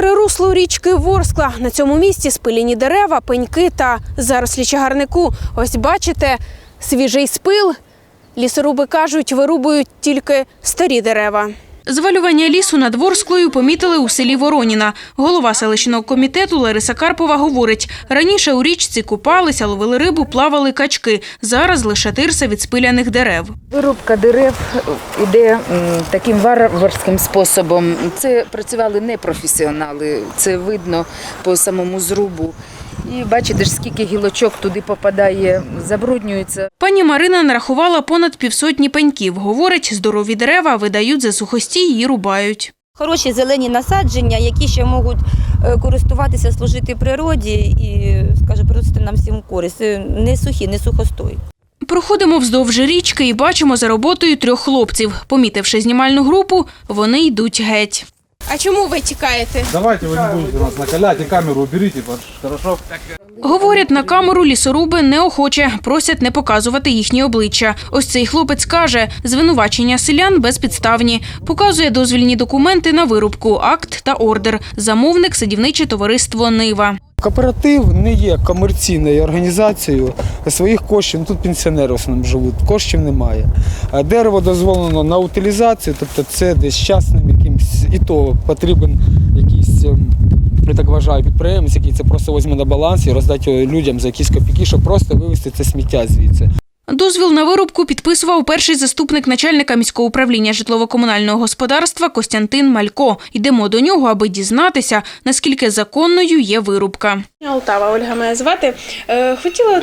русло річки Ворскла. На цьому місці спилені дерева, пеньки та зарослі чагарнику. Ось бачите, свіжий спил. Лісоруби кажуть, вирубують тільки старі дерева. Звалювання лісу над Ворсклою помітили у селі Вороніна. Голова селищного комітету Лариса Карпова говорить, раніше у річці купалися, ловили рибу, плавали качки. Зараз лише тирса від спиляних дерев. Вирубка дерев іде таким варварським способом. Це працювали не професіонали, це видно по самому зрубу. І бачите ж, скільки гілочок туди попадає, забруднюється. Пані Марина нарахувала понад півсотні пеньків. Говорить, здорові дерева видають за сухостій і рубають. Хороші зелені насадження, які ще можуть е, користуватися, служити природі і, скаже, приносити нам всім користь. Е, Не сухі, не сухостой. Проходимо вздовж річки і бачимо за роботою трьох хлопців. Помітивши знімальну групу, вони йдуть геть. А чому ви тікаєте? Давайте вы не будете нас накалять и камеру уберите, хорошо? Говорять на камеру лісоруби неохоче, просять не показувати їхні обличчя. Ось цей хлопець каже, звинувачення селян безпідставні. Показує дозвільні документи на вирубку, акт та ордер. Замовник садівниче товариство Нива. Кооператив не є комерційною організацією своїх коштів. ну, Тут пенсіонери в основному живуть, коштів немає. Дерево дозволено на утилізацію, тобто це десь частним якимсь, і то потрібен якийсь, ем, я так вважаю, підприємець, який це просто візьме на баланс і роздати людям за якісь копійки, щоб просто вивезти це сміття звідси. Дозвіл на вирубку підписував перший заступник начальника міського управління житлово-комунального господарства Костянтин Малько. Йдемо до нього, аби дізнатися, наскільки законною є вирубка. Олтава Ольга мене звати. Е, Хотіла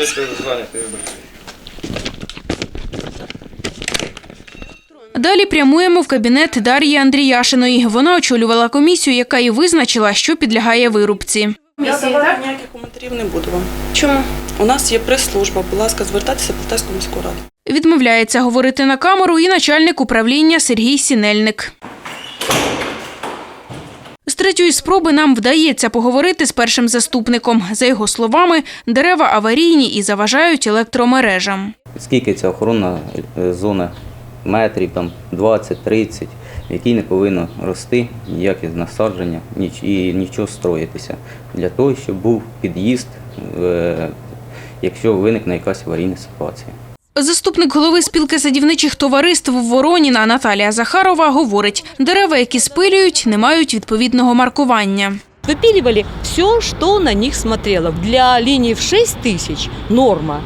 Далі прямуємо в кабінет Дар'ї Андріяшиної. Вона очолювала комісію, яка і визначила, що підлягає вирубці. Я давати ніяких коментарів не буду вам. Чому? У нас є прес-служба. Будь ласка, звертайтеся в Полтавську міську раду. Відмовляється говорити на камеру і начальник управління Сергій Сінельник. З третьої спроби нам вдається поговорити з першим заступником. За його словами, дерева аварійні і заважають електромережам. Скільки ця охоронна е, зона метрів, там 20-30, в якій не повинно рости ніяке насадження ніч- і нічого строїтися. Для того, щоб був під'їзд, е, якщо виникне якась аварійна ситуація. Заступник голови спілки садівничих товариств Вороніна Наталія Захарова говорить, дерева, які спилюють, не мають відповідного маркування. Выпиливали все, что на них смотрело. Для линий в 6 тысяч норма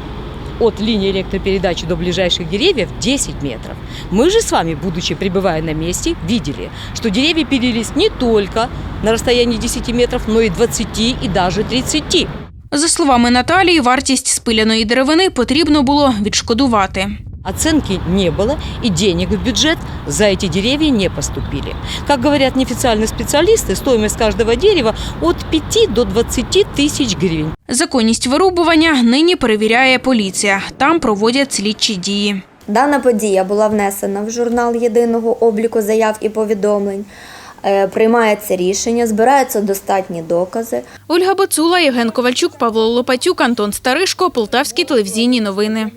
от линии электропередачи до ближайших деревьев 10 метров. Мы же с вами, будучи пребывая на месте, видели, что деревья пилились не только на расстоянии 10 метров, но и 20 и даже 30. За словами Наталії, вартість спиляної деревини потрібно було відшкодувати. Оценки не было, и денег в бюджет за эти деревья не поступили. Как говорят неофициальные специалисты, стоимость каждого дерева от 5 до 20 тысяч гривен. Законність вирубування нині перевіряє поліція. Там проводять слідчі дії. Дана подія була внесена в журнал єдиного обліку заяв і повідомлень. Е, Приймається рішення, збираються достатні докази. Ольга Бацула, Євген Ковальчук, Павло Лопатюк, Антон Старишко, Полтавські телевізійні новини.